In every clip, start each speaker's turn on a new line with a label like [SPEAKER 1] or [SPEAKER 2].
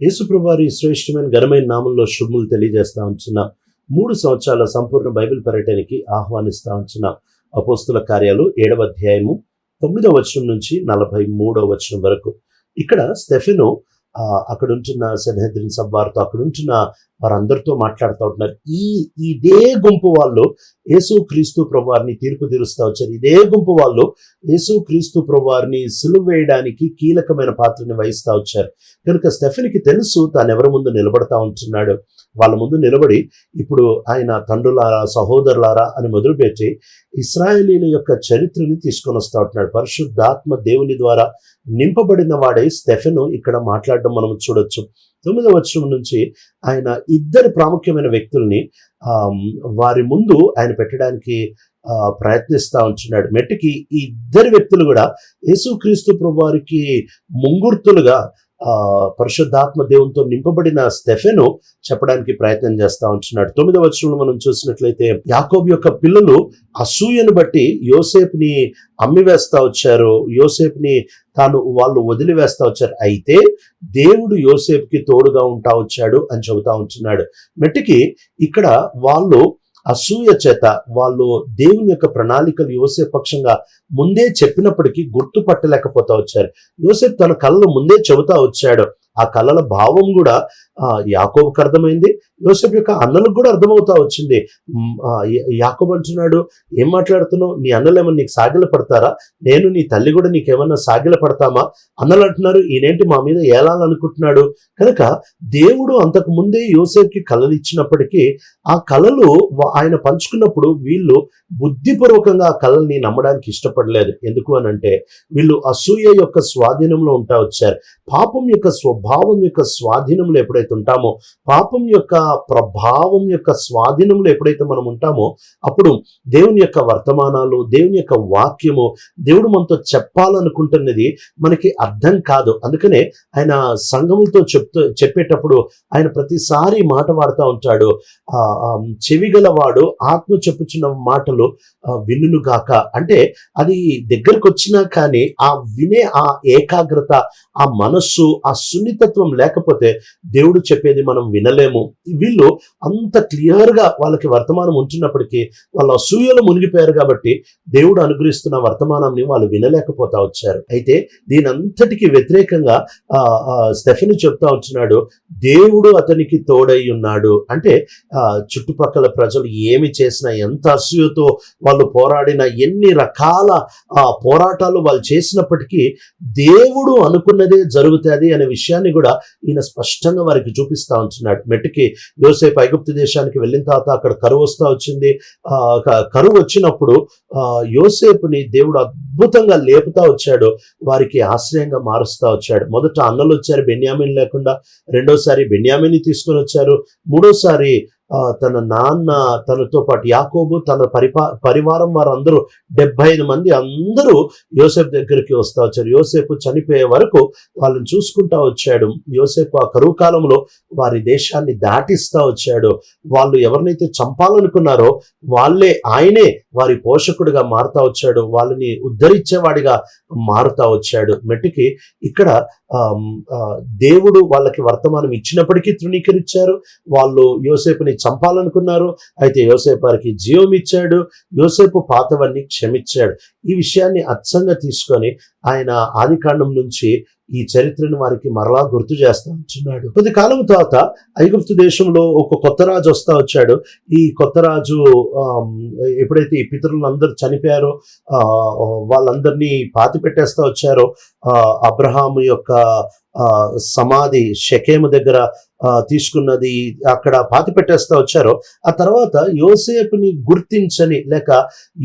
[SPEAKER 1] యేసుప్రభువారి శ్రేష్టమైన ఘనమైన నామంలో శుభములు తెలియజేస్తా ఉంచున్న మూడు సంవత్సరాల సంపూర్ణ బైబిల్ పర్యటనకి ఆహ్వానిస్తా ఉంచున్న అపోస్తుల కార్యాలు ఏడవ అధ్యాయము తొమ్మిదవ వచనం నుంచి నలభై మూడవ వచనం వరకు. ఇక్కడ స్టెఫెను అక్కడుంటున్న అక్కడ ఉంటున్న సెనహద్రిన్ సబ్ అక్కడ ఉంటున్న వారందరితో మాట్లాడుతూ ఉంటున్నారు. ఈ ఇదే గుంపు వాళ్ళు యేసు క్రీస్తు ప్రభువారిని తీర్పు తీరుస్తూ వచ్చారు. ఇదే గుంపు వాళ్ళు యేసు క్రీస్తు ప్రభువారిని సులువు వేయడానికి కీలకమైన పాత్రని వహిస్తూ వచ్చారు. కనుక స్టెఫెన్కి తెలుసు తాను ఎవరి ముందు నిలబడతా ఉంటున్నాడు. వాళ్ళ ముందు నిలబడి ఇప్పుడు ఆయన తండ్రులారా సహోదరులారా అని మొదలుపెట్టి ఇస్రాయేలీల యొక్క చరిత్రని తీసుకొని వస్తూ ఉంటున్నాడు. పరిశుద్ధాత్మ దేవుని ద్వారా నింపబడిన వాడే స్టెఫెను ఇక్కడ మాట్లాడడం మనం చూడొచ్చు. తొమ్మిదవ వచనం నుంచి ఆయన ఇద్దరు ప్రాముఖ్యమైన వ్యక్తుల్ని వారి ముందు ఆయన పెట్టడానికి ఆ, ప్రయత్నిస్తా ఉంటున్నాడు. మెట్టుకి ఈ ఇద్దరు వ్యక్తులు కూడా యేసుక్రీస్తు ప్రభు వారికి ముంగుర్తులుగా పరిశుద్ధాత్మ దేవునితో నింపబడిన స్టెఫెను చెప్పడానికి ప్రయత్నం చేస్తా ఉంటున్నాడు. తొమ్మిదవ వచనంలో మనం చూసినట్లయితే యాకోబు యొక్క పిల్లలు అసూయను బట్టి యోసేపుని అమ్మివేస్తా వచ్చారు. యోసేపుని తాను వాళ్ళు వదిలివేస్తా వచ్చారు. అయితే దేవుడు యోసేపుకి తోడుగా ఉంటా వచ్చాడు అని చెబుతా ఉంటున్నాడు. మెట్టికి ఇక్కడ వాళ్ళు అసూయ చేత వాళ్ళు దేవుని యొక్క ప్రణాళికలు యోసేపు పక్షంగా ముందే చెప్పినప్పటికీ గుర్తుపట్టలేకపోతా వచ్చారు. యోసేపు తన కళ్ళను ముందే చెబుతా వచ్చాడు. ఆ కళల భావం కూడా ఆ, యాకోబుకి అర్థమైంది. యోసెఫ్ యొక్క అన్నలకు కూడా అర్థమవుతా వచ్చింది. మ్, యాకోబు అంటున్నాడు ఏం మాట్లాడుతున్నావు? నీ అన్నలు ఏమన్నా నీకు సాగిల పడతారా? నేను నీ తల్లి కూడా నీకేమన్నా సాగిల పడతామా? అన్నలు అంటున్నారు ఈయనేంటి మా మీద ఏలాలనుకుంటున్నాడు? కనుక దేవుడు అంతకు ముందే యోసేఫ్కి కళలు ఇచ్చినప్పటికీ ఆ కళలు ఆయన పంచుకున్నప్పుడు వీళ్ళు బుద్ధిపూర్వకంగా ఆ కళల్ని నమ్మడానికి ఇష్టపడలేదు. ఎందుకు అని అంటే వీళ్ళు అసూయ యొక్క స్వాధీనంలో ఉంటా వచ్చారు. పాపం యొక్క స్వభావం యొక్క స్వాధీనంలో ఎప్పుడైతే ఉంటామో పాపం యొక్క ప్రభావం యొక్క స్వాధీనంలో ఎప్పుడైతే మనం ఉంటామో అప్పుడు దేవుని యొక్క వర్తమానాలు దేవుని యొక్క వాక్యము దేవుడు మనతో చెప్పాలనుకుంటున్నది మనకి అర్థం కాదు. అందుకనే ఆయన సంఘములతో చెప్తూ చెప్పేటప్పుడు ఆయన ప్రతిసారి మాట వాడుతూ ఉంటాడు. ఆ, చెవిగలవాడు ఆత్మ చెప్పుచున్న మాటలు ఆ, వినుగాక అంటే అది దగ్గరకు వచ్చినా కానీ ఆ వినే ఆ ఏకాగ్రత ఆ మనస్సు ఆ సున్నితత్వం లేకపోతే దేవుడు చెప్పేది మనం వినలేము. వీళ్ళు అంత క్లియర్గా వాళ్ళకి వర్తమానం ఉంటున్నప్పటికీ వాళ్ళ అసూయలు మునిగిపోయారు కాబట్టి దేవుడు అనుగ్రహిస్తున్న వర్తమానాన్ని వాళ్ళు వినలేకపోతా వచ్చారు. అయితే దీని అంతటికి వ్యతిరేకంగా ఆ, స్టెఫెన్ చెప్తా ఉంటున్నాడు దేవుడు అతనికి తోడై ఉన్నాడు. అంటే ఆ, చుట్టుపక్కల ప్రజలు ఏమి చేసినా ఎంత అసూయతో వాళ్ళు పోరాడిన ఎన్ని రకాల ఆ, పోరాటాలు వాళ్ళు చేసినప్పటికీ దేవుడు అనుకున్నదే జరుగుతుంది అనే విషయాన్ని కూడా ఈయన స్పష్టంగా వారికి చూపిస్తా ఉంటున్నాడు. మెట్టుకి యోసేపు ఐగుప్తు దేశానికి వెళ్ళిన తర్వాత అక్కడ కరువు వస్తా వచ్చింది. ఆ, కరువు వచ్చినప్పుడు ఆ, యోసేపుని దేవుడు అద్భుతంగా లేపుతా వచ్చాడు. వారికి ఆశ్రయంగా మారుస్తా వచ్చాడు. మొదట అన్నలు వచ్చారు బెన్యామిన్ లేకుండా. రెండోసారి బెన్యామిని తీసుకొని వచ్చారు. మూడోసారి తన నాన్న తనతో పాటు యాకోబు తన పరిపా పరివారం వారందరూ డెబ్బై ఐదు మంది అందరూ యోసేపు దగ్గరికి వస్తా వచ్చారు. యోసేపు చనిపోయే వరకు వాళ్ళని చూసుకుంటా వచ్చాడు. యోసేపు ఆ కరువు కాలంలో వారి దేశాన్ని దాటిస్తా వచ్చాడు. వాళ్ళు ఎవరినైతే చంపాలనుకున్నారో వాళ్ళే ఆయనే వారి పోషకుడిగా మారుతా వచ్చాడు. వాళ్ళని ఉద్ధరించేవాడిగా మారుతా వచ్చాడు. మెట్టికి ఇక్కడ ఆ, దేవుడు వాళ్ళకి వర్తమానం ఇచ్చినప్పటికీ తృణీకరించారు. వాళ్ళు యోసేపుని చంపాలనుకున్నారు. అయితే యోసేపు వారికి జీవం ఇచ్చాడు. యోసేపు పాతవన్నీ క్షమించాడు. ఈ విషయాన్ని అచ్చంగా తీసుకొని ఆయన ఆదికాండం నుంచి ఈ చరిత్రను వారికి మరలా గుర్తు చేస్తా ఉంటున్నాడు. కొద్ది కాలం తర్వాత ఐగుప్తు దేశంలో ఒక కొత్త రాజు వస్తా వచ్చాడు. ఈ కొత్త రాజు ఎప్పుడైతే ఈ పితరులందరూ చనిపోయారో ఆ, వాళ్ళందరినీ పాతి పెట్టేస్తా వచ్చారో ఆ, అబ్రహాము యొక్క ఆ, సమాధి షకేము దగ్గర తీసుకున్నది అక్కడ పాతి పెట్టేస్తా వచ్చారో ఆ తర్వాత యోసేపుని గుర్తించని లేక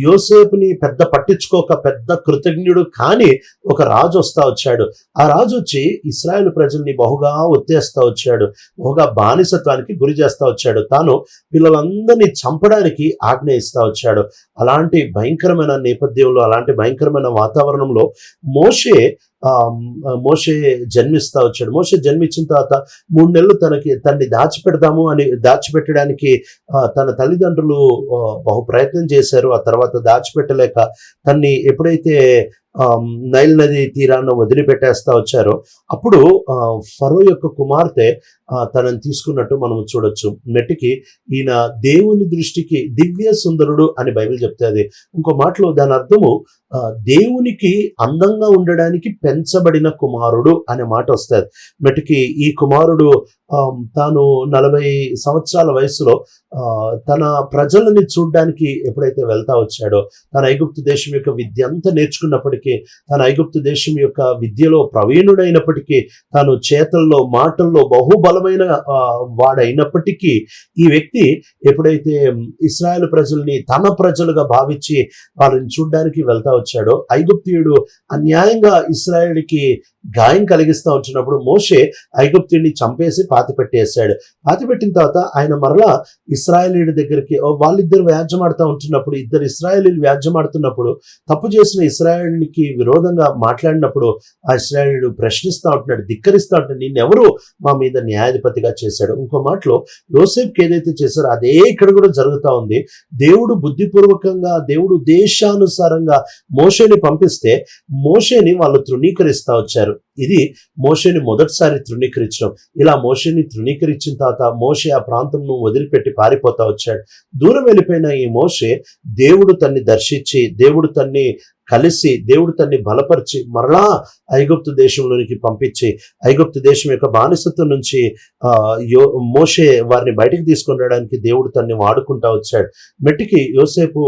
[SPEAKER 1] యోసేపుని పెద్ద పట్టించుకోక పెద్ద కృతజ్ఞుడు కానీ ఒక రాజు వస్తా వచ్చాడు. ఆ రాజు వచ్చి ఇస్రాయేల్ ప్రజల్ని బహుగా ఒత్తేస్తా వచ్చాడు బహుగా బానిసత్వానికి గురి చేస్తా వచ్చాడు. తాను పిల్లలందరినీ చంపడానికి ఆజ్ఞ ఇస్తా వచ్చాడు. అలాంటి భయంకరమైన నేపథ్యంలో అలాంటి భయంకరమైన వాతావరణంలో మోషే మోషే జన్మిస్తా వచ్చాడు. మోషే జన్మించిన తర్వాత మూడు నెలలు తనకి తన్ని దాచిపెడదాము అని దాచిపెట్టడానికి తన తల్లిదండ్రులు బహు ప్రయత్నం చేశారు. ఆ తర్వాత దాచిపెట్టలేక తన్ని ఎప్పుడైతే నైల్ నది తీరాన్ని వదిలిపెట్టేస్తా వచ్చారో అప్పుడు ఆ, ఫరో యొక్క కుమార్తె తనని తీసుకున్నట్టు మనం చూడొచ్చు. మెట్టికి ఈయన దేవుని దృష్టికి దివ్య సుందరుడు అని బైబిల్ చెప్తుంది. ఇంకో మాటలో దాని అర్థము ఆ, దేవునికి అందంగా ఉండడానికి పెంచబడిన కుమారుడు అనే మాట వస్తుంది. మటుకి ఈ కుమారుడు తాను నలభై సంవత్సరాల వయసులో తన ప్రజలని చూడడానికి ఎప్పుడైతే వెళ్తా వచ్చాడో తన ఐగుప్తు దేశం యొక్క విద్య అంతా నేర్చుకున్నప్పటికీ తన ఐగుప్తు దేశం యొక్క విద్యలో ప్రవీణుడైనప్పటికీ తాను చేతల్లో మాటల్లో బహుబలమైన వాడైనప్పటికీ ఈ వ్యక్తి ఎప్పుడైతే ఇస్రాయేల్ ప్రజల్ని తన ప్రజలుగా భావించి వాళ్ళని చూడడానికి వెళ్తా వచ్చాడో ఐగుప్తియుడు అన్యాయంగా ఇస్రాయేల్కి గాయం కలిగిస్తా వచ్చినప్పుడు మోషే ఐగుప్తుడిని చంపేసి పాతి పెట్టేశాడు పాతి పెట్టిన తర్వాత ఆయన మరలా ఇస్రాయేలీయుడి దగ్గరికి వాళ్ళిద్దరు వ్యాజ్యమాడుతూ ఉంటున్నప్పుడు ఇద్దరు ఇస్రాయలీలు వ్యాజ్యమాడుతున్నప్పుడు తప్పు చేసిన ఇస్రాయేల్కి విరోధంగా మాట్లాడినప్పుడు ఆ ఇస్రాయలీడు ప్రశ్నిస్తూ ఉంటున్నాడు ధిక్కరిస్తూ ఉంటున్నాడు నిన్నెవరు మా మీద న్యాయాధిపతిగా చేశాడు? ఇంకో మాటలో యోసేఫ్కి ఏదైతే చేశారో అదే ఇక్కడ కూడా జరుగుతూ ఉంది. దేవుడు బుద్ధిపూర్వకంగా దేవుడు దేశానుసారంగా మోషేని పంపిస్తే మోషేని వాళ్ళు తృణీకరిస్తూ వచ్చారు. ఇది మోషేని మొదటిసారి తృణీకరించడం. ఇలా మోషేని తృణీకరించిన తర్వాత మోషే ఆ ప్రాంతంను వదిలిపెట్టి పారిపోతా వచ్చాడు. దూరం వెళ్ళిపోయిన ఈ మోషే దేవుడు తన్ని దర్శించి దేవుడు తన్ని కలిసి దేవుడు తన్ని బలపరిచి మరలా ఐగుప్తు దేశంలోనికి పంపించి ఐగుప్తు దేశం యొక్క బానిసత్వం నుంచి యో మోషే వారిని బయటికి తీసుకొని రావడానికి దేవుడు తన్ని వాడుకుంటా వచ్చాడు. మెట్టికి యోసేపు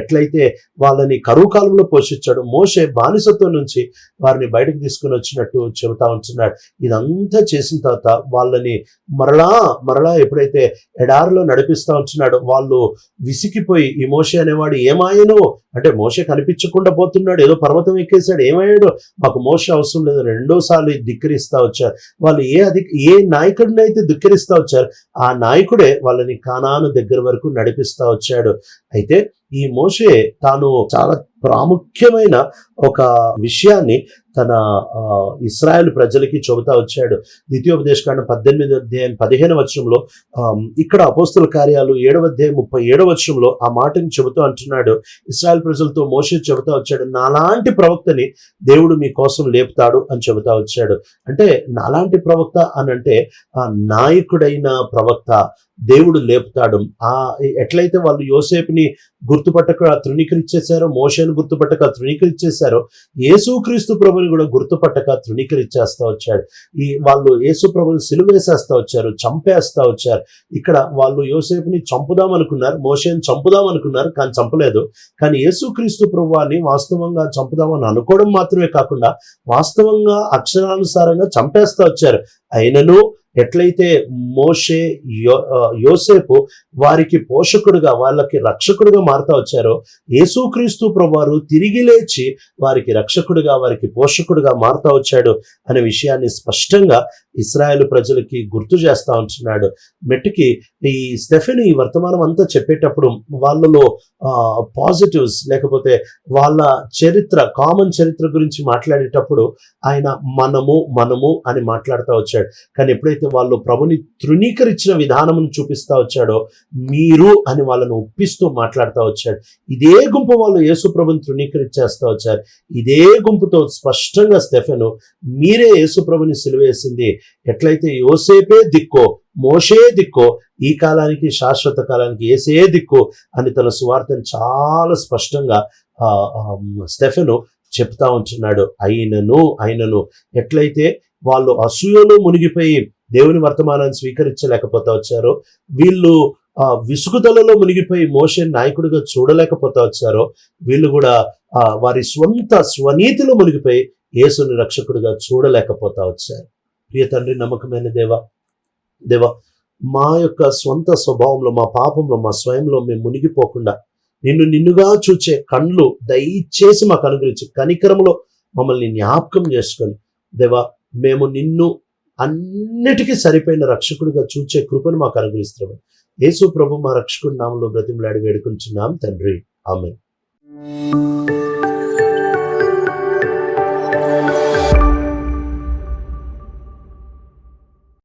[SPEAKER 1] ఎట్లయితే వాళ్ళని కరువు కాలంలో పోషించాడు మోషే బానిసత్వం నుంచి వారిని బయటకు తీసుకుని వచ్చినట్టు చెబుతా ఉంటున్నాడు. ఇదంతా చేసిన తర్వాత వాళ్ళని మరలా మరలా ఎప్పుడైతే ఎడారిలో నడిపిస్తా ఉంటున్నాడు వాళ్ళు విసిగిపోయి ఈ మోషే అనేవాడు ఏమాయనో అంటే మోషే కనిపించకుండా పోతున్నాడు. ఏదో పర్వతం ఎక్కేశాడు. ఏమయ్యాడు? మాకు మోషే అవసరం లేదు. రెండోసార్లు ధిక్కరిస్తా వచ్చారు. వాళ్ళు ఏ అధి ఏ నాయకుడిని అయితే ధిక్కరిస్తా వచ్చారు ఆ నాయకుడే వాళ్ళని కానాను దగ్గర వరకు నడిపిస్తా వచ్చాడు. అయితే ఈ మోషే తాను చాలా ప్రాముఖ్యమైన ఒక విషయాన్ని తన ఇస్రాయల్ ప్రజలకి చెబుతా వచ్చాడు. ద్వితీయోపదేశకాండ పద్దెనిమిది అధ్యాయం పదిహేను వచనంలో ఇక్కడ అపోస్తుల కార్యాలు ఏడవ అధ్యాయం ముప్పై ఏడవ వచనంలో ఆ మాటని చెబుతూ అంటున్నాడు. ఇస్రాయల్ ప్రజలతో మోసే చెబుతా వచ్చాడు నాలాంటి ప్రవక్తని దేవుడు మీ కోసం లేపుతాడు అని చెబుతా వచ్చాడు. అంటే నాలాంటి ప్రవక్త అని అంటే ఆ నాయకుడైన ప్రవక్త దేవుడు లేపుతాడు. ఆ ఎట్లయితే వాళ్ళు యోసేపుని గుర్తుపట్టక తృణీకరించేశారో మోషేను గుర్తుపట్టక తృణీకరించేశారో యేసుక్రీస్తు ప్రభుని కూడా గుర్తుపట్టక తృణీకరించేస్తా వచ్చాడు. ఈ వాళ్ళు యేసు ప్రభుని సిలువేసేస్తా వచ్చారు చంపేస్తా వచ్చారు. ఇక్కడ వాళ్ళు యోసేపుని చంపుదాం అనుకున్నారు మోషేని చంపుదాం అనుకున్నారు కానీ చంపలేదు. కానీ యేసుక్రీస్తు ప్రభువాన్ని వాస్తవంగా చంపుదామని అనుకోవడం మాత్రమే కాకుండా వాస్తవంగా అక్షరానుసారంగా చంపేస్తా వచ్చారు. అయినను ఎట్లయితే మోషే యో యోసేపు వారికి పోషకుడుగా వాళ్ళకి రక్షకుడుగా మారుతా వచ్చారో యేసుక్రీస్తు ప్రభువారు తిరిగి లేచి వారికి రక్షకుడుగా వారికి పోషకుడుగా మారుతా వచ్చాడు అనే విషయాన్ని స్పష్టంగా ఇస్రాయేల్ ప్రజలకి గుర్తు చేస్తా ఉంటున్నాడు. మెట్టుకి ఈ స్టెఫెన్ ఈ వర్తమానం అంతా చెప్పేటప్పుడు వాళ్ళలో పాజిటివ్స్ లేకపోతే వాళ్ళ చరిత్ర కామన్ చరిత్ర గురించి మాట్లాడేటప్పుడు ఆయన మనము మనము అని మాట్లాడుతూ వచ్చాడు. కానీ ఎప్పుడైతే వాళ్ళు ప్రభుని తృణీకరించిన విధానమును చూపిస్తా వచ్చాడో మీరు అని వాళ్ళను ఒప్పిస్తూ మాట్లాడుతూ వచ్చాడు. ఇదే గుంపు వాళ్ళు యేసుప్రభుని తృణీకరించేస్తూ వచ్చారు. ఇదే గుంపుతో స్పష్టంగా స్టెఫెను మీరే యేసుప్రభుని సిలువేసింది. ఎట్లయితే యోసేపే దిక్కో మోషే దిక్కో ఈ కాలానికి శాశ్వత కాలానికి ఏసే దిక్కు అని తన సువార్తను చాలా స్పష్టంగా ఆ, స్టెఫెను చెప్తా ఉంటున్నాడు. అయినను అయినను. ఎట్లయితే వాళ్ళు అసూయలో మునిగిపోయి దేవుని వర్తమానాన్ని స్వీకరించలేకపోతా వచ్చారో వీళ్ళు ఆ విసుగుదలలో మునిగిపోయి మోషే నాయకుడిగా చూడలేకపోతా వచ్చారో వీళ్ళు కూడా ఆ వారి స్వంత స్వనీతిలో మునిగిపోయి యేసుని రక్షకుడిగా చూడలేకపోతా వచ్చారు. ప్రియ తండ్రి నమ్మకమైన దేవ దేవ మా యొక్క స్వంత స్వభావంలో మా పాపంలో మా స్వయంలో మేము మునిగిపోకుండా నిన్ను నిన్నుగా చూచే కళ్ళు దయచేసి మాకు అనుగ్రహించి కనికరములో మమ్మల్ని జ్ఞాపకం చేసుకొని దేవా మేము నిన్ను అన్నిటికీ సరిపోయిన రక్షకుడిగా చూచే కృపను మాకు అనుగ్రహిస్తున్నాం యేసు ప్రభు మా రక్షకుడి నామంలో బ్రతిమలాడి వేడుకుంటున్నాం తండ్రి. ఆమె